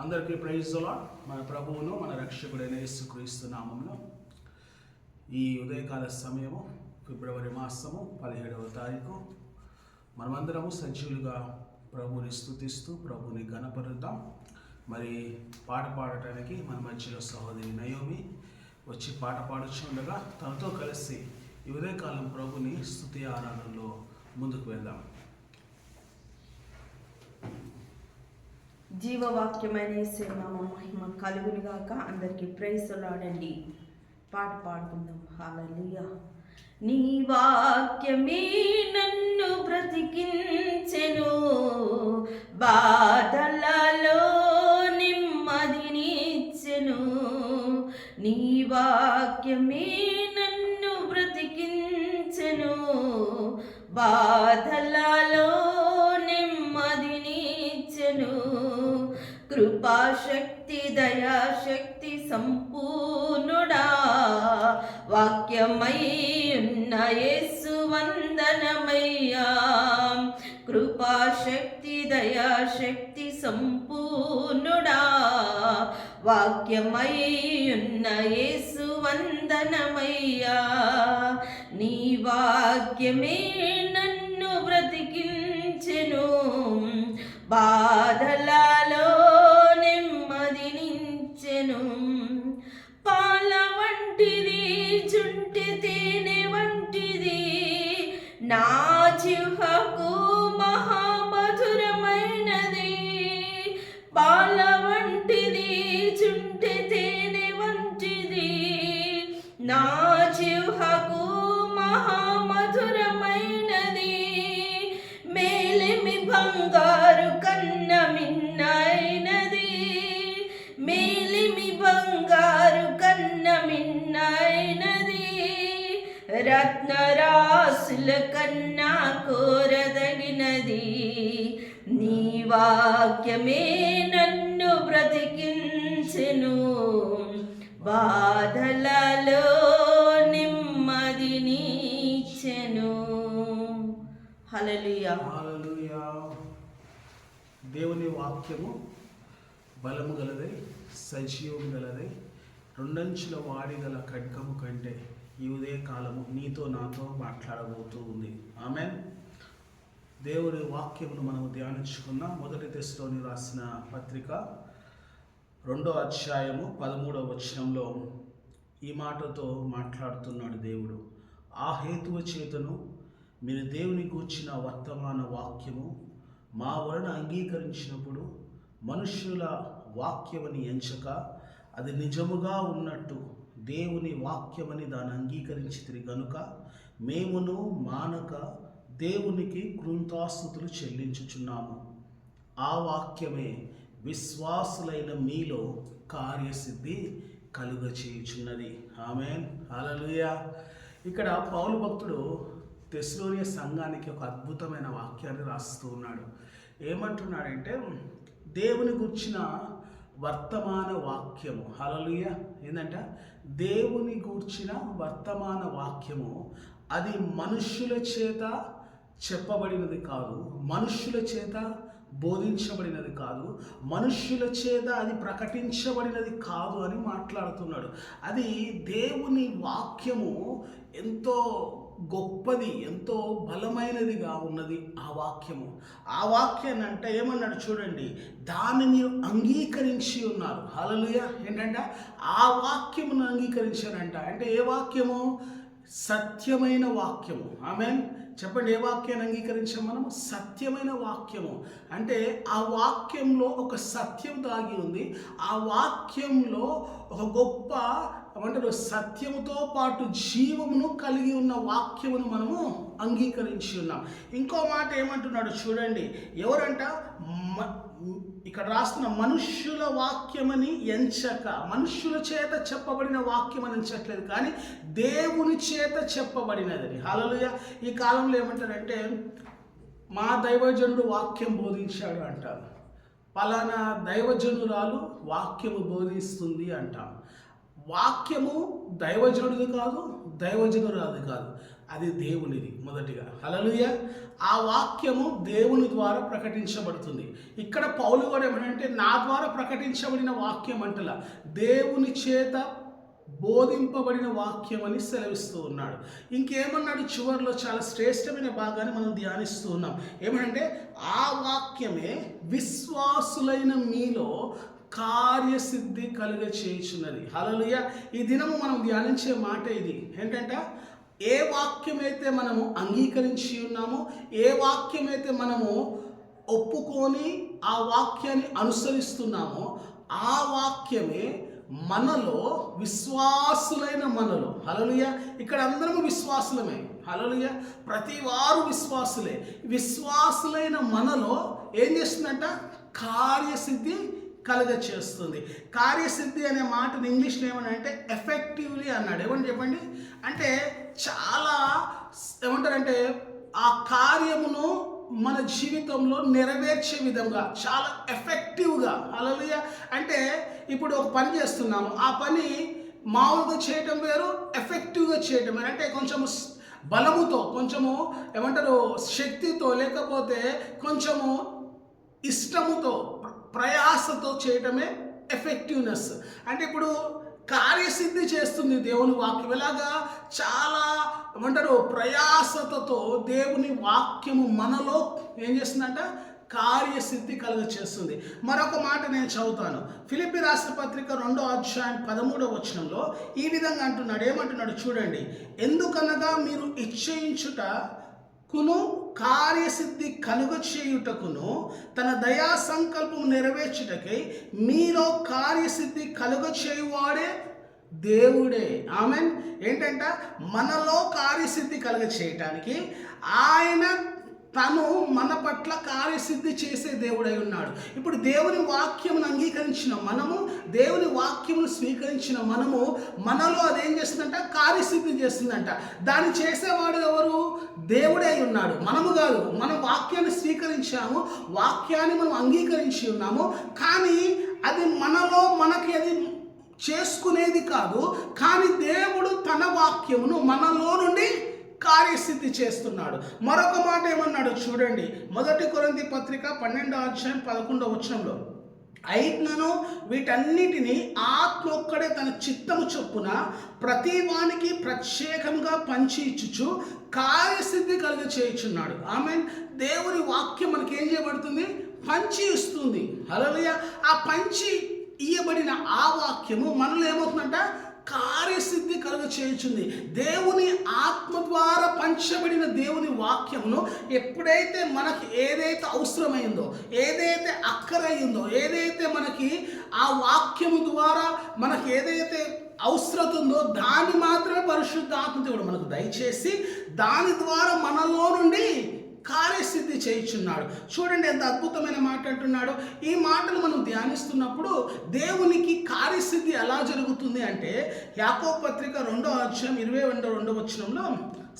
అందరికీ ప్రైజ్లా మన ప్రభువును మన రక్షకుడైన యేసుక్రీస్తు నామంలో ఈ ఉదయకాల సమయము ఫిబ్రవరి మాసము పదిహేడవ తారీఖు. మనమందరము సజీవులుగా ప్రభుని స్థుతిస్తూ ప్రభుని గణపరుద్దాం మరి పాట పాడటానికి మన మధ్యలో సహోదరి నయోమి వచ్చి పాట పాడుచుండగా తనతో కలిసి ఈ ఉదయకాలం ప్రభుని స్థుతి ఆరాధనలో ముందుకు వెళ్దాం. జీవవాక్యమైన యేసునామ మహిమ కలుగునిగాక అందరికీ ప్రైజ్ లాడండి పాట పాడుకుందాం. హాలలియా నీ వాక్యమే నన్ను బ్రతికించెను. బాధలలో నిమ్మదినిచ్చెను. నీ వాక్యమే నన్ను బ్రతికించెను. బాధలలో కృపాశక్తి దయాశక్తి సంపూర్ణుడా. వాక్యమై ఉన్న యేసు వందనమయ్యా. కృపాశక్తి దయాశక్తి సంపూర్ణుడా. వాక్యమై ఉన్న యేసు వందనమయ్యా. నీ వాక్యమే నన్ను బ్రతికించెను. బాధలా నా జిహ్వకు మహామధురమైనది. పాల వంటిది చుంటి తేనె వంటిది. నా జిహ్వకు మహామధురమైనది. మేలిమి బంగారు కన్న మిన్నైనది. మేలిమి బంగారు కన్న మిన్నైనది. ఆశల కన్నా కోరదగినది నీ వాక్యమే నన్ను బ్రతికించెను. బాధలలో నెమ్మది నీచెను. హల్లెలూయా. దేవుని వాక్యము బలము గలదై సజీవం గలదై రెండంచుల వాడిగల ఖడ్గము కంటే ఈ ఉదయ కాలము నీతో నాతో మాట్లాడబోతూ ఉంది. ఆమె దేవుని వాక్యమును మనం ధ్యానించుకున్న. మొదటి తెశలోని రాసిన పత్రిక రెండో అధ్యాయము పదమూడవ వచనంలో ఈ మాటతో మాట్లాడుతున్నాడు దేవుడు. ఆ హేతువ చేతను మీరు దేవుని గూర్చిన వర్తమాన వాక్యము మా వలన అంగీకరించినప్పుడు మనుష్యుల వాక్యమని ఎంచక అది నిజముగా ఉన్నట్టు దేవుని వాక్యమని దాన్ని అంగీకరించితిరి గనుక మేమును మానక దేవునికి కృంతాస్తుతులు చెల్లించుచున్నాము. ఆ వాక్యమే విశ్వాసులైన మీలో కార్యసిద్ధి కలుగచేయుచున్నది. ఆమె హల్లెలూయా. ఇక్కడ పౌలు భక్తుడు తెస్లోనియ సంఘానికి ఒక అద్భుతమైన వాక్యాన్ని రాస్తూ ఉన్నాడు. ఏమంటున్నాడంటే దేవుని గుర్చిన వర్తమాన వాక్యము. హలలుయ ఏంటంటే దేవుని గూర్చిన వర్తమాన వాక్యము అది మనుష్యుల చేత చెప్పబడినది కాదు మనుష్యుల చేత బోధించబడినది కాదు మనుష్యుల చేత అది ప్రకటించబడినది కాదు అని మాట్లాడుతున్నాడు. అది దేవుని వాక్యము ఎంతో గొప్పది ఎంతో బలమైనదిగా ఉన్నది ఆ వాక్యము. ఆ వాక్యాన్ని అంటే ఏమన్నాడు చూడండి దానిని అంగీకరించి ఉన్నారు. హలలుయ ఏంటంటే ఆ వాక్యమును అంగీకరించారంట. అంటే ఏ వాక్యము? సత్యమైన వాక్యము. ఆమె చెప్పండి ఏ వాక్యాన్ని అంగీకరించాం మనం? సత్యమైన వాక్యము. అంటే ఆ వాక్యంలో ఒక సత్యం దాగి ఉంది. ఆ వాక్యంలో ఒక గొప్ప ఏమంటారు? సత్యముతో పాటు జీవమును కలిగి ఉన్న వాక్యమును మనము అంగీకరించి ఉన్నాం. ఇంకో మాట ఏమంటున్నాడు చూడండి. ఎవరంట? మ- ఇక్కడ రాస్తున్న మనుష్యుల వాక్యమని ఎంచక మనుష్యుల చేత చెప్పబడిన వాక్యం అని ఎంచట్లేదు కానీ దేవుని చేత చెప్పబడినదని. హలలుయ ఈ కాలంలో ఏమంటారంటే మా దైవజనుడు వాక్యం బోధించాడు అంటారు. పలానా దైవజనురాలు వాక్యము బోధిస్తుంది అంటాం. వాక్యము దైవజనుడిది కాదు దైవజనురాది కాదు. అది దేవునిది మొదటిగా. హలలుయ ఆ వాక్యము దేవుని ద్వారా ప్రకటించబడుతుంది. ఇక్కడ పౌలు కూడా ఏమంటే నా ద్వారా ప్రకటించబడిన వాక్యం అంటలా దేవుని చేత బోధింపబడిన వాక్యం అని సెలవిస్తూ ఉన్నాడు. ఇంకేమన్నాడు చివరిలో చాలా శ్రేష్టమైన భాగాన్ని మనం ధ్యానిస్తూ ఉన్నాం. ఏమంటే ఆ వాక్యమే విశ్వాసులైన మీలో కార్యసిద్ధి కలుగ చేయుచున్నది. హలలుయ ఈ దినము మనం ధ్యానించే మాట ఇది. ఏంటంటే? ఏ వాక్యమైతే మనము అంగీకరించి ఉన్నామో ఏ వాక్యమైతే మనము ఒప్పుకొని ఆ వాక్యాన్ని అనుసరిస్తున్నామో ఆ వాక్యమే మనలో విశ్వాసులైన మనలో. హలలుయ ఇక్కడ అందరము విశ్వాసులమే. హలలుయ ప్రతి వారు విశ్వాసులే. విశ్వాసులైన మనలో ఏం చేస్తుందంట? కార్యసిద్ధి కలుగ చేస్తుంది. కార్యసిద్ధి అనే మాటను ఇంగ్లీష్లో ఏమని అంటే ఎఫెక్టివ్లీ అన్నాడు. ఏమని చెప్పండి? అంటే చాలా ఏమంటారంటే ఆ కార్యమును మన జీవితంలో నెరవేర్చే విధంగా చాలా ఎఫెక్టివ్గా అలలుయ అంటే ఇప్పుడు ఒక పని చేస్తున్నాము. ఆ పని మామూలుగా చేయటం వేరు ఎఫెక్టివ్గా చేయటం వేరు. అంటే కొంచెము బలముతో కొంచెము ఏమంటారు శక్తితో లేకపోతే కొంచెము ఇష్టముతో ప్రయాసతో చేయటమే ఎఫెక్టివ్నెస్ అంటే ఇప్పుడు కార్యసిద్ధి చేస్తుంది దేవుని వాక్యం. ఇలాగా చాలా ఏమంటారు? ప్రయాసతతో దేవుని వాక్యము మనలో ఏం చేస్తుందంట? కార్యసిద్ధి కలుగ చేస్తుంది. మరొక మాట నేను చదువుతాను. ఫిలిపి రాష్ట్ర పత్రిక రెండో అధ్యాయం పదమూడవ వచనంలో ఈ విధంగా అంటున్నాడు. ఏమంటున్నాడు? చూడండి. ఎందుకనగా మీరు ఇచ్చయించుట కును కార్యసిద్ధి కలుగ చేయుటకును తన దయా సంకల్పం నెరవేర్చుటకై మీలో కార్యసిద్ధి కలుగ చేయువాడే దేవుడే. ఆమెన్. ఏంటంట? మనలో కార్యసిద్ధి కలుగ చేయటానికి ఆయన తను మన పట్ల కార్యసిద్ధి చేసే దేవుడై ఉన్నాడు. ఇప్పుడు దేవుని వాక్యమును అంగీకరించిన మనము దేవుని వాక్యమును స్వీకరించిన మనము మనలో అదేం చేస్తుందంట? కార్యసిద్ధి చేస్తుందంట. దాన్ని చేసేవాడు ఎవరు? దేవుడే అయి ఉన్నాడు. మనము కాదు. మనం వాక్యాన్ని స్వీకరించాము వాక్యాన్ని మనం అంగీకరించి ఉన్నాము. కానీ అది మనలో మనకి అది చేసుకునేది కాదు. కానీ దేవుడు తన వాక్యమును మనలో నుండి కార్యసిద్ధి చేస్తున్నాడు. మరొక మాట ఏమన్నాడు చూడండి. మొదటి కొరంది పత్రిక పన్నెండో అధ్యాయం పదకొండో వచనంలో అయినను వీటన్నిటిని ఆత్మ ఒక్కడే తన చిత్తము చొప్పున ప్రతి వానికి ప్రత్యేకంగా పంచి ఇచ్చుచు కార్యసిద్ధి కలిగ చేయుచున్నాడు. ఆమె దేవుని వాక్యం మనకి ఏం చేయబడుతుంది? పంచి ఇస్తుంది. అలలియ ఆ పంచి ఇయ్యబడిన ఆ వాక్యము మనలో ఏమవుతుందంట? చేయుచుంది. దేవుని ఆత్మ ద్వారా పంచబడిన దేవుని వాక్యమును ఎప్పుడైతే మనకి ఏదైతే అవసరమైందో ఏదైతే అక్కరయిందో ఏదైతే మనకి ఆ వాక్యము ద్వారా మనకి ఏదైతే అవసరత ఉందో దాన్ని మాత్రమే పరిశుద్ధ ఆత్మదేవుడు మనకు దయచేసి దాని ద్వారా మనలో నుండి కార్యసిద్ధి చేయించున్నాడు. చూడండి ఎంత అద్భుతమైన మాట అంటున్నాడు ఈ మాటలు మనం ధ్యానిస్తున్నప్పుడు దేవునికి కార్యసిద్ధి ఎలా జరుగుతుంది అంటే యాకో పత్రిక రెండో అధ్యాయం ఇరవై రెండో రెండో వచ్చినంలో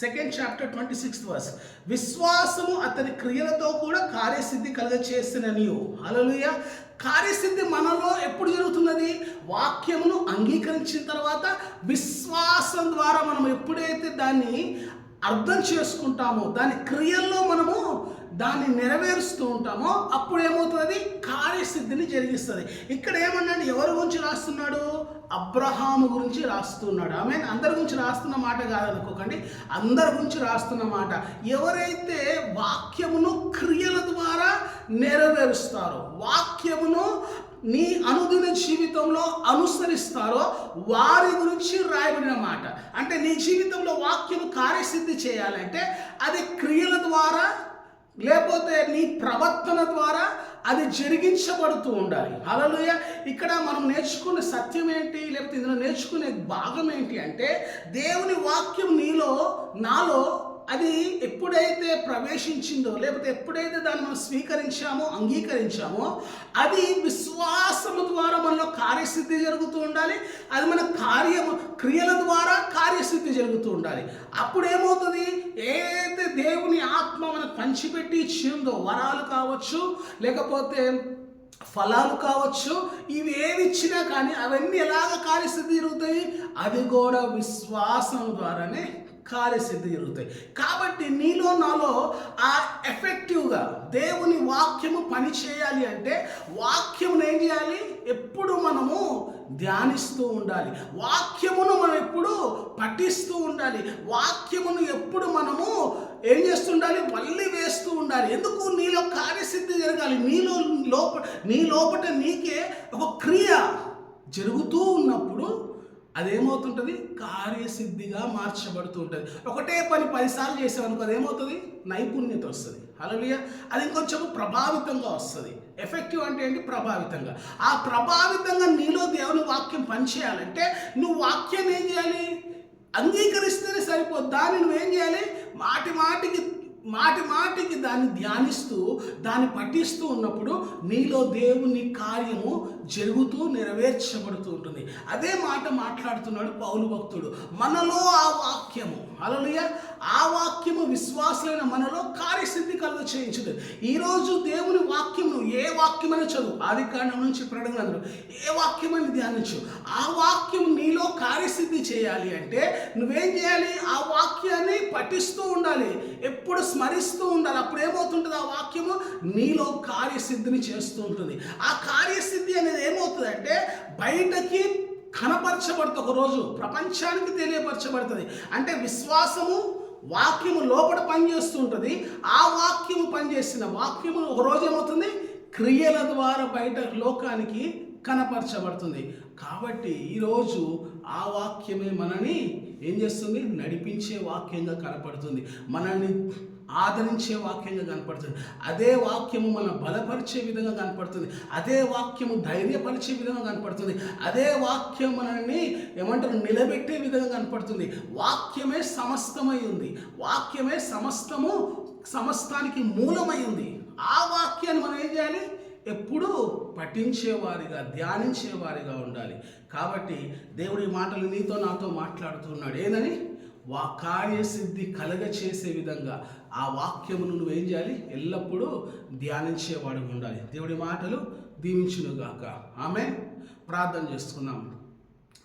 second chapter twenty sixth verse విశ్వాసము అతని క్రియలతో కూడా కార్యసిద్ధి కలుగ చేసిన నీవు అలలుయ కార్యసిద్ధి మనలో ఎప్పుడు జరుగుతున్నది? వాక్యమును అంగీకరించిన తర్వాత విశ్వాసం ద్వారా మనం ఎప్పుడైతే దాన్ని అర్థం చేసుకుంటామో. దాని క్రియల్లో మనము దాన్ని నెరవేరుస్తూ ఉంటామో. అప్పుడు ఏమవుతుంది కార్యసిద్ధిని జరిగిస్తుంది. ఇక్కడ ఏమన్నాడు? ఎవరి గురించి రాస్తున్నాడు? అబ్రహాము గురించి రాస్తున్నాడు. ఆమె అందరి గురించి రాస్తున్న మాట కాదనుకోకండి అందరి గురించి రాస్తున్న మాట. ఎవరైతే వాక్యమును క్రియల ద్వారా నెరవేరుస్తారో వాక్యమును నీ అనుదిన జీవితంలో అనుసరిస్తారో వారి గురించి రాయబడిన మాట. అంటే నీ జీవితంలో వాక్యం కార్యసిద్ధి చేయాలంటే అది క్రియల ద్వారా లేకపోతే నీ ప్రవర్తన ద్వారా అది జరిగించబడుతూ ఉండాలి. అలలుయ ఇక్కడ మనం నేర్చుకునే సత్యం ఏంటి లేకపోతే ఇందులో నేర్చుకునే భాగం ఏంటి అంటే దేవుని వాక్యం నీలో నాలో అది ఎప్పుడైతే ప్రవేశించిందో లేకపోతే ఎప్పుడైతే దాన్ని మనం స్వీకరించామో అంగీకరించామో అది విశ్వాసము ద్వారా మనలో కార్యసిద్ధి జరుగుతూ ఉండాలి. అది మన కార్యము క్రియల ద్వారా కార్యసిద్ధి జరుగుతూ ఉండాలి. అప్పుడు ఏమవుతుంది ఏదైతే దేవుని ఆత్మ మనకు పంచిపెట్టి ఇచ్చిందో వరాలు కావచ్చు లేకపోతే ఫలాలు కావచ్చు ఇవి ఏవి ఇచ్చినా కానీ అవన్నీ ఎలాగ కార్యస్థితి జరుగుతాయి? అది కూడా విశ్వాసం ద్వారానే కార్యసిద్ధి జరుగుతాయి. కాబట్టి నీలో నాలో ఆ ఎఫెక్టివ్గా దేవుని వాక్యము పని చేయాలి అంటే వాక్యమును ఏం చేయాలి? ఎప్పుడు మనము ధ్యానిస్తూ ఉండాలి. వాక్యమును మనం ఎప్పుడు పఠిస్తూ ఉండాలి. వాక్యమును ఎప్పుడు మనము ఏం చేస్తుండాలి మళ్ళీ వేస్తూ ఉండాలి. ఎందుకు నీలో కార్యసిద్ధి జరగాలి? నీలో లోప నీ లోపల నీకే ఒక క్రియ జరుగుతూ ఉన్నప్పుడు అదేమవుతుంటుంది? కార్యసిద్ధిగా మార్చబడుతూ ఉంటుంది ఒకటే పని పదిసార్లు చేసామనుకో అదేమవుతుంది? నైపుణ్యత వస్తుంది. అలలియ అది ఇంకొంచెం ప్రభావితంగా వస్తుంది. ఎఫెక్టివ్ అంటే ఏంటి? ప్రభావితంగా. ఆ ప్రభావితంగా నీలో దేవుని వాక్యం పనిచేయాలంటే నువ్వు వాక్యం ఏం చేయాలి? అంగీకరిస్తేనే సరిపోదు దాన్ని నువ్వేం చేయాలి? మాటి మాటికి మాటి మాటికి దాన్ని ధ్యానిస్తూ దాన్ని పఠిస్తూ ఉన్నప్పుడు నీలో దేవుని కార్యము జరుగుతూ నెరవేర్చబడుతూ ఉంటుంది. అదే మాట మాట్లాడుతున్నాడు పౌలు భక్తుడు. మనలో ఆ వాక్యము అలలియ ఆ వాక్యము విశ్వాసులైన మనలో కార్యసిద్ధి కలుగు చేయించదు ఈరోజు దేవుని వాక్యము ఏ వాక్యమని చదువు? ఆది కాండం నుంచి ప్రకటన ఏ వాక్యమని ధ్యానించు? ఆ వాక్యం నీలో కార్యసిద్ధి చేయాలి అంటే నువ్వేం చేయాలి? ఆ వాక్యాన్ని పఠిస్తూ ఉండాలి. ఎప్పుడు స్మరిస్తూ ఉండాలి. అప్పుడు ఏమవుతుంటుంది? ఆ వాక్యము నీలో కార్యసిద్ధిని చేస్తూ ఉంటుంది. ఆ కార్యసిద్ధి అనేది ఏమవుతుంది అంటే బయటకి కనపరచబడుతుంది. ఒక రోజు ప్రపంచానికి తెలియపరచబడుతుంది. అంటే విశ్వాసము వాక్యము లోపల పనిచేస్తూ ఉంటుంది. ఆ వాక్యము పనిచేసిన వాక్యము ఒకరోజు ఏమవుతుంది? క్రియల ద్వారా బయట లోకానికి కనపరచబడుతుంది. కాబట్టి ఈరోజు ఆ వాక్యమే మనని ఏం చేస్తుంది? నడిపించే వాక్యంగా కనపడుతుంది. మనల్ని ఆదరించే వాక్యంగా కనపడుతుంది. అదే వాక్యము మన బలపరిచే విధంగా కనపడుతుంది. అదే వాక్యము ధైర్యపరిచే విధంగా కనపడుతుంది. అదే వాక్యం మనల్ని ఏమంటారు నిలబెట్టే విధంగా కనపడుతుంది. వాక్యమే సమస్తమై ఉంది. వాక్యమే సమస్తము సమస్తానికి మూలమై ఉంది. ఆ వాక్యాన్ని మనం ఏం చేయాలి? ఎప్పుడూ పఠించేవారిగా ధ్యానించేవారిగా ఉండాలి. కాబట్టి దేవుడి మాటలు నీతో నాతో మాట్లాడుతున్నాడు ఏదని? వా కార్యసిద్ధి కలగ చేసే విధంగా ఆ వాక్యమును ఏం చేయాలి? ఎల్లప్పుడూ ధ్యానించేవాడు ఉండాలి. దేవుడి మాటలు దీవించునుగాక. ఆమె ప్రార్థన చేసుకున్నాం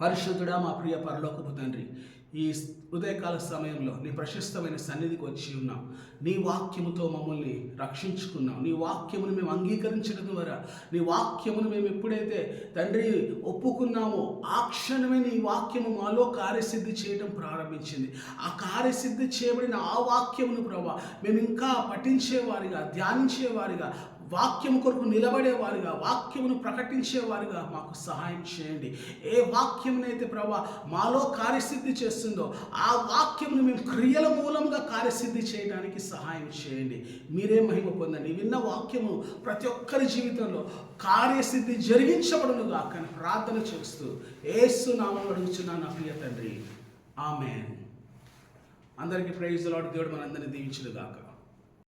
పరిశుద్ధుడా మా ప్రియ పరలోకపు తండ్రి ఈ ఉదయకాల సమయంలో నీ ప్రశస్తమైన సన్నిధికి వచ్చి ఉన్నాం. నీ వాక్యముతో మమ్మల్ని రక్షించుకున్నాం. నీ వాక్యమును మేము అంగీకరించడం ద్వారా నీ వాక్యమును మేము ఎప్పుడైతే తండ్రి ఒప్పుకున్నామో ఆ క్షణమే నీ వాక్యము మాలో కార్యసిద్ధి చేయడం ప్రారంభించింది. ఆ కార్యసిద్ధి చేయబడిన ఆ వాక్యమును ప్రభా మేము ఇంకా పఠించేవారిగా ధ్యానించేవారిగా వాక్యం కొరకు నిలబడేవారుగా వాక్యమును ప్రకటించేవారుగా మాకు సహాయం చేయండి. ఏ వాక్యమునైతే ప్రభా మాలో కార్యసిద్ధి చేస్తుందో ఆ వాక్యమును మేము క్రియల మూలంగా కార్యసిద్ధి చేయడానికి సహాయం చేయండి. మీరే మహిమ పొందండి. విన్న వాక్యము ప్రతి ఒక్కరి జీవితంలో కార్యసిద్ధి జరిగించబడును కానీ ప్రార్థన చేస్తూ ఏసు నామం అడుగుచున్నా నా ప్రియ తండ్రి. ఆమె అందరికీ ప్రైజ్ లాడు. దేవుడు మనందరినీ దీవించుడుగాక